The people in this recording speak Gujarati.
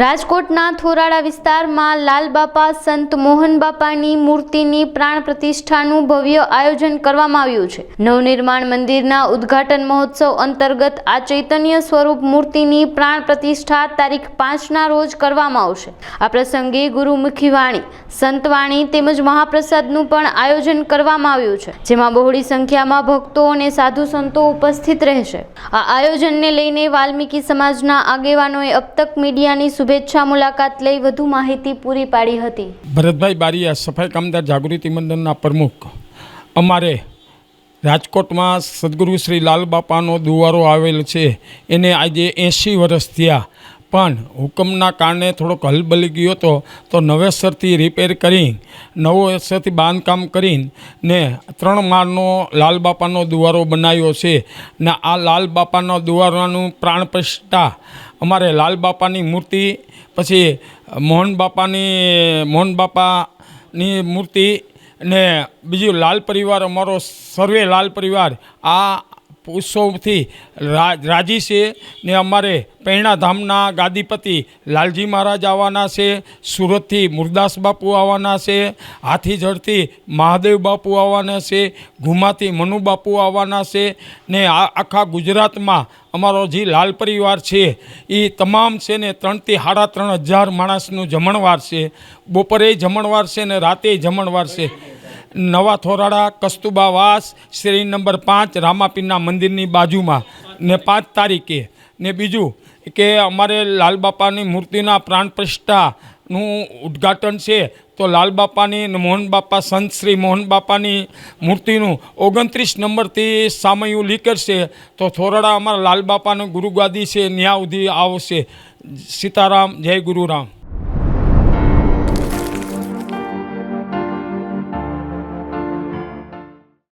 રાજકોટના થોરાળા વિસ્તારમાં લાલબાપા સંત મોહન બાપાની મૂર્તિની પ્રાણ પ્રતિષ્ઠાનું ભવ્ય આયોજન કરવામાં આવ્યું છે. નવનિર્માણ મંદિરના ઉદ્ઘાટન મહોત્સવ અંતર્ગત આ ચૈતન્ય સ્વરૂપ મૂર્તિની પ્રાણ પ્રતિષ્ઠા તારીખ પાંચના રોજ કરવામાં આવશે. આ પ્રસંગે ગુરુમુખી વાણી સંતવાણી તેમજ મહાપ્રસાદનું પણ આયોજન કરવામાં આવ્યું છે, જેમાં બહોળી સંખ્યામાં ભક્તો અને સાધુ સંતો ઉપસ્થિત રહેશે. આ આયોજનને લઈને વાલ્મીકી સમાજના આગેવાનોએ અબતક મીડિયાની શુભેચ્છા મુલાકાત લઈ વધુ માહિતી પૂરી પાડી હતી. ભરતભાઈ બારીયા, સફાઈ કામદાર જાગૃતિ મંડળના પ્રમુખ. અમારે રાજકોટમાં સદગુરુ શ્રી લાલ બાપાનો દુવારો આવેલ છે. એને આજે એંશી વર્ષ થયા. પણ હુકમના કારણે થોડોક હલબલી ગયો હતો, તો નવેસરથી રિપેર કરી, નવેસરથી બાંધકામ કરીને ને ત્રણ માળનો લાલબાપાનો દુવારો બનાવ્યો છે. ને આ લાલબાપાનો દુવારાનું પ્રાણ પ્રતિષ્ઠા અમારે લાલબાપાની મૂર્તિ, પછી મોહન બાપાની મોહન બાપાની મૂર્તિ ને બીજું લાલ પરિવાર, અમારો સર્વે લાલ પરિવાર, આ ઉત્સવથી રા- રાજી છે ને અમારે પૈણાધામના ગાદીપતિ લાલજી મહારાજ આવવાના છે, સુરતથી મુરદાસ બાપુ આવવાના છે હાથીજળથી મહાદેવ બાપુ આવવાના છે, ઘુમાથી મનુ બાપુ આવવાના છે ને આખા ગુજરાતમાં અમારો જે લાલ પરિવાર છે એ તમામ છે ને ત્રણથી સાડા ત્રણ હજાર માણસનું જમણવાર છે. બપોરે જમણવાર છે ને રાતે જમણવાર છે. નવા થોરાડા કસ્તુબા વાસ શ્રેણી નંબર પાંચ, રામાપીરના મંદિરની બાજુમાં. ને પાંચ તારીખે. ને બીજું કે અમારે લાલબાપાની મૂર્તિના પ્રાણ પ્રતિષ્ઠાનું ઉદ્ઘાટન છે, તો લાલબાપાની ને મોહન બાપા સંત શ્રી મોહન બાપાની મૂર્તિનું ઓગણત્રીસ નંબરથી સામયું લીકરશે તો થોરાડા અમારા લાલબાપાનું ગુરુગાદી છે, ન્યા સુધી આવશે. સીતારામ, જય ગુરુરામ.